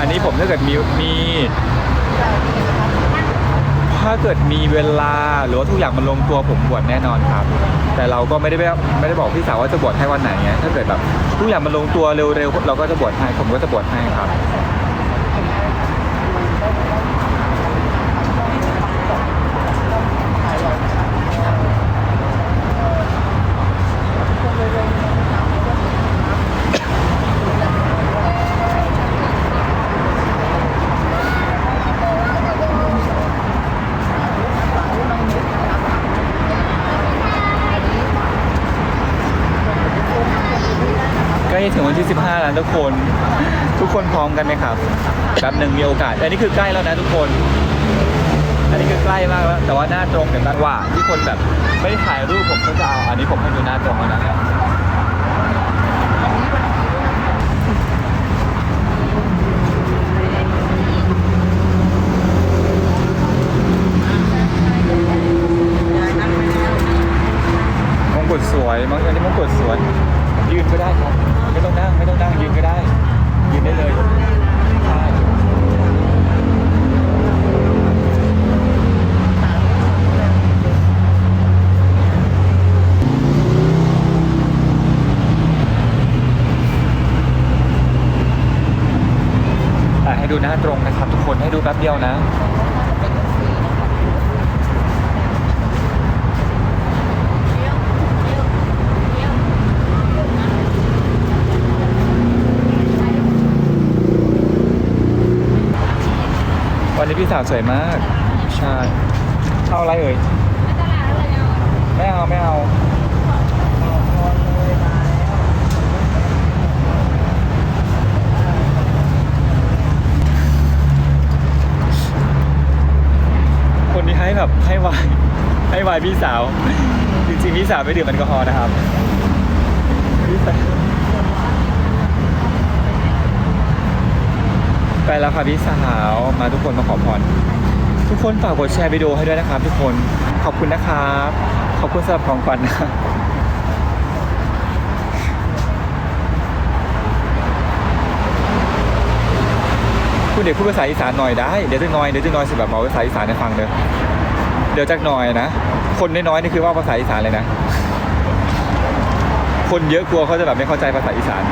อันนี้ผมถ้าเกิดมีมีถ้าเกิดมีเวลาหรือว่าทุกอย่างมันลงตัวผมบวชแน่นอนครับ แต่เราก็ไม่ได้ไม่ได้บอกพี่สาวว่าจะบวชให้วันไหนไงถ้าเกิดแบบทุกอย่างมันลงตัวเร็วๆเราก็จะบวชให้ผมก็จะบวชให้ครับ ถึงวันที่ 15 แล้วทุกคน ทุกคนพร้อมกันไหมครับแป๊บหนึ่งมีโอกาส อันนี้คือใกล้แล้วนะทุกคน อันนี้คือใกล้มากแล้วแต่ว่าหน้าตรงกันบ้างว่าที่คนแบบไม่ได้ถ่ายรูปผมก็จะเอาอันนี้ผมให้ดูหน้าตรงแล้วนะครับมงกุฎสวยมงอันนี้มงกุฎสวยยืนก็ได้ครับ ไม่ต้องนั่งไม่ต้องนั่งยืนก็ได้ ยืนได้เลยใช่อะให้ดูหน้าตรงนะครับทุกคนให้ดูแป๊บเดียวนะ วันนี้พี่สาวสวยมาก ใช่ เอาอะไรเอ่ยไม่เอาไม่เอาคนที่ให้แบบให้วายให้วายพี่สาว จริงๆพี่สาวไม่ดื่มแอลกอฮอล์นะครับพี่สาว ไปแล้วค่ะพี่สาวมาทุกคนมาขอพรทุกคนฝากกดแชร์วิดีโอให้ด้วยนะครับ ทุกคนขอบคุณนะครับ ขอบคุณสำหรับของขวัญนะคุณเด็กพูดภาษาอีสานหน่อยได้เดี๋ยวจะน้อยเดี๋ยวจะน้อยสิแบบเอาภาษาอีสานให้ฟังเด้อเดี๋ยวจักหน่อยนะ คนน้อยๆนี่คือว่าภาษาอีสานเลยนะ คนเยอะกลัวเขาจะแบบไม่เข้าใจภาษาอีสาน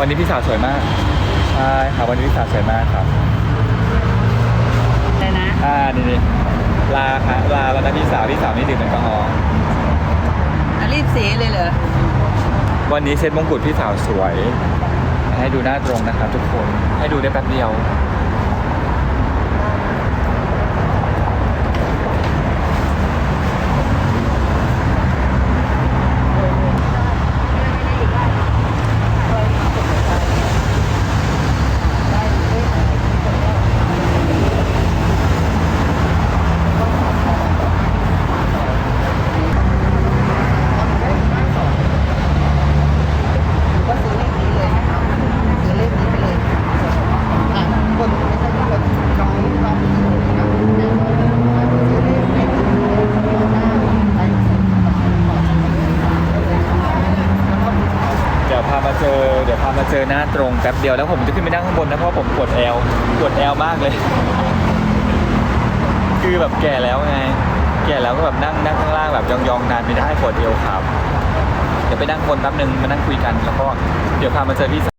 วันนี้พี่สาวสวยมากใช่ครับวันนี้พี่สาวสวยมากครับเลยนะอ่านี่นี่ลาค่ะลาแล้วนะพี่สาวพี่สาวนี่ดื่มแอลกอฮอล์อะรีบสีเลยเหรอวันนี้เซ็ตมงกุฎพี่สาวสวย ให้ดูหน้าตรงนะครับทุกคนให้ดูได้แป๊บเดียว ก็ซื้อเลขนี้เลยนะคะซื้อเลขนี้ไปเลยอะคนไม่ใช่คนน้องน้องผู้หญิงนะคะซื้อเลขเลขนี้ไปขอ เดี๋ยวพามาเจอ เจอหน้าตรงแป๊บเดียวแล้วผมจะขึ้นไปนั่งข้างบนนะเพราะผมปวดแอลปวดแอลมากเลย คือแบบแก่แล้วไง แก่แล้วก็แบบนั่งนั่งข้างล่างแบบยองๆนานไม่ได้ปวดเอวครับ เดี๋ยวไปนั่งบนแป๊บนึงมานั่งคุยกันแล้วก็เดี๋ยวพามาเจอพี่